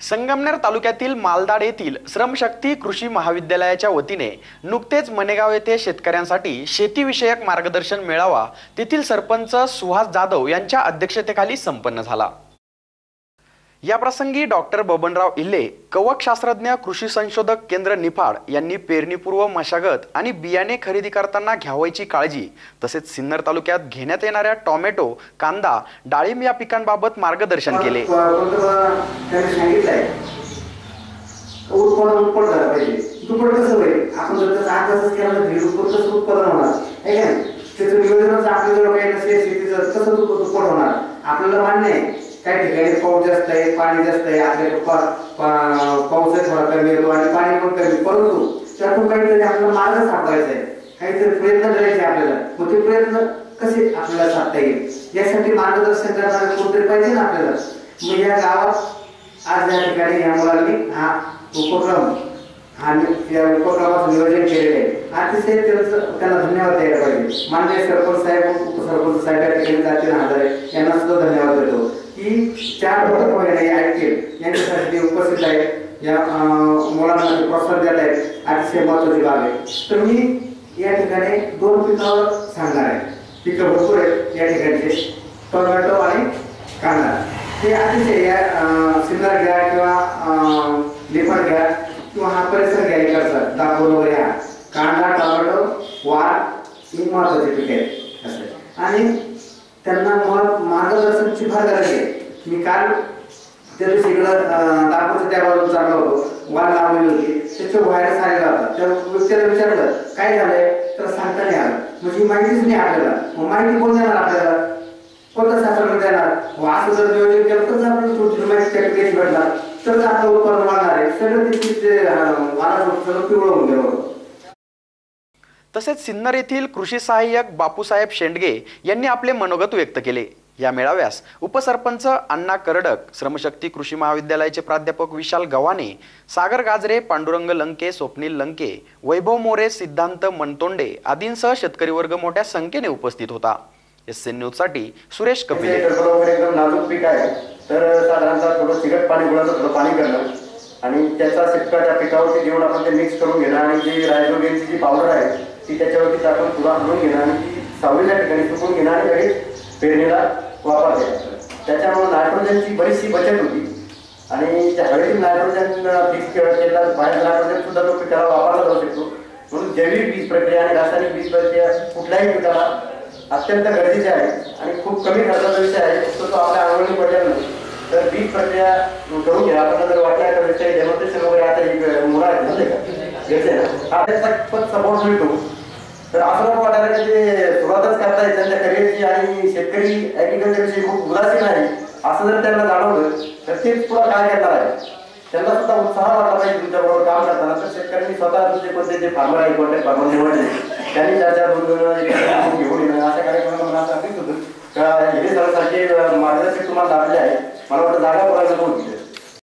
संगमनेर तालुक्यातील मालदाड येथील श्रमशक्ती कृषी महाविद्यालयाच्या वतीने नुकतेच मनेगाव येथे शेतकऱ्यांसाठी शेतीविषयक मार्गदर्शन मेळावा तेथील सरपंच सुहास जाधव यांच्या अध्यक्षतेखाली संपन्न झाला. याप्रसंगी डॉक्टर बबनराव इल्ले कवक शास्त्रज्ञ कृषी संशोधक केंद्र निफाड यांनी पेरणीपूर्व मशागत आणि बियाणे खरेदी करताना घ्यावायची काळजी तसेच सिन्नर तालुक्यात घेण्यात येणाऱ्या टोमॅटो कांदा डाळिंब या पिकांबाबत मार्गदर्शन केले. आपल्याला मान्य आहे. काही ठिकाणी पाऊस जास्त आहे पाणी जास्त आहे आपल्याला पाऊस थोडा कमी येतो आणि पाणी पण कमी. परंतु त्यातून काहीतरी आपल्याला मार्ग सापडायचा आहे. काहीतरी प्रयत्न करायचे आपल्याला. मग ते प्रयत्न कसे आपल्याला साधता येईल? यासाठी मार्गदर्शन करणारे कोणतरी पाहिजे ना आपल्याला? मग या गावात आज या ठिकाणी या मुलांनी हा उपक्रम आणि या उपक्रमाचं नियोजन केलेलं आहे. अतिशय त्यांचं त्यांना धन्यवाद द्यायला पाहिजे. माननीय सरपंच साहेब उपसरपंच साहेब या ठिकाणी जातील हजारे यांना सुद्धा धन्यवाद देतो. त्याबरोबर चार भरत महिने यांच्यासाठी उपस्थित आहेत. या मुलांना प्रोत्साहन देत आहेत. अतिशय महत्वाची बाब आहे. तर मी या ठिकाणी दोन पिकावर सांगणार आहे. पिकं भरपूर आहेत. या ठिकाणचे टोमॅटो आणि कांदा. हे अतिशय या सिन्नर घ्या किंवा लिफर घ्या किंवा हा परिसर घ्या इकडचा. दाखवून वगैरे हा. कांदा टोमॅटो वार ही महत्वाची पिके आहेत. असं. आणि त्यांना मुळात मार्गदर्शनची फार गरज आहे. मी काल त्या दिवशी इकडं दाखवचं त्या बाजूला चाललो होतो. वाल लावलेली होती. त्याचं व्हायरस आलेला होता. त्या व्यक्तीला विचारलं काय झालंय? तर सांगता नाही आलं. म्हणजे माहितीच नाही आपल्याला. मग माहिती कोण देणार आपल्याला? कोणतं शास्त्रज्ञ देणार? असं जर नियोजन केलं तरच आपण थोडी माहिती त्या भेटला भेटणार. तर आपलं उत्पन्न वाढणार आहे. सगळं तिथे वाढत पिवळं होऊन गेलं तसेच सिन्नर येथील कृषी सहाय्यक बापूसाहेब शेंडगे यांनी आपले मनोगत व्यक्त केले. या मेळाव्यास. उपसरपंच अण्णा करडक श्रमशक्ती कृषी महाविद्यालयाचे प्राध्यापक विशाल गव्हाणे सागर गाजरे पांडुरंग लंके स्वप्नील लंके वैभव मोरे सिद्धांत मनतोंडे आदींसह शेतकरी वर्ग मोठ्या संख्येने उपस्थित होता. एस एन न्यूजसाठी सुरेश कपिले. एकदम नाजूक पीक आहे. तर साधारणतः थोडं चिकट पाणी गुळाचं थोडं पाणी करणं. आणि त्याचा शिटका त्या पिकावरती घेऊन आपण ते मिक्स करून घेणं आणि जी रायझोगेनची जी पावडर आहे ती त्याच्यावरती आपण पुरा हलवून घेणं आणि ती सावलीच्या ठिकाणी सुकून घेणं आणि लगेच पेरणीला वापर केला त्याच्यामुळे नायट्रोजनची बरीचशी बचत होती. आणि त्या हवेतील नायट्रोजन फिक्स केला बाहेर नायट्रोजन सुद्धा तो पिकाला वापरला जाऊ शकतो म्हणून जैविक वीज प्रक्रिया आणि रासायनिक बीज प्रक्रिया कुठल्याही पिकाला अत्यंत गरजेचे आहे आणि खूप कमी खर्चाचा विषय आहे. तो तो आपल्या अंगणी पडलेला नाही. तर वीज प्रक्रिया करून घ्या. आपण जर वाटल्या तर विषय डेमॉन्स्ट्रेशन वगैरे आता मुलं आहेत घेते ना? हा त्याचा पण सपोर्ट मिळतो? तर असं नको वाटायला की ते सुरुवातच करतायत त्यांच्या करिअरची आणि शेतकरी ऍग्रिकल्चर खूप उदासीन आहे असं जर त्यांना जाणवलं तर ते पुढं काय करणार आहे त्यांना सुद्धा उत्साह वाटला पाहिजे तुमच्याबरोबर काम करताना तर शेतकऱ्यांनी स्वतः तुमचे कोणते जे फार्मर आहे कोणते फार्मर निवडले त्यांनी चार चार दोन दोन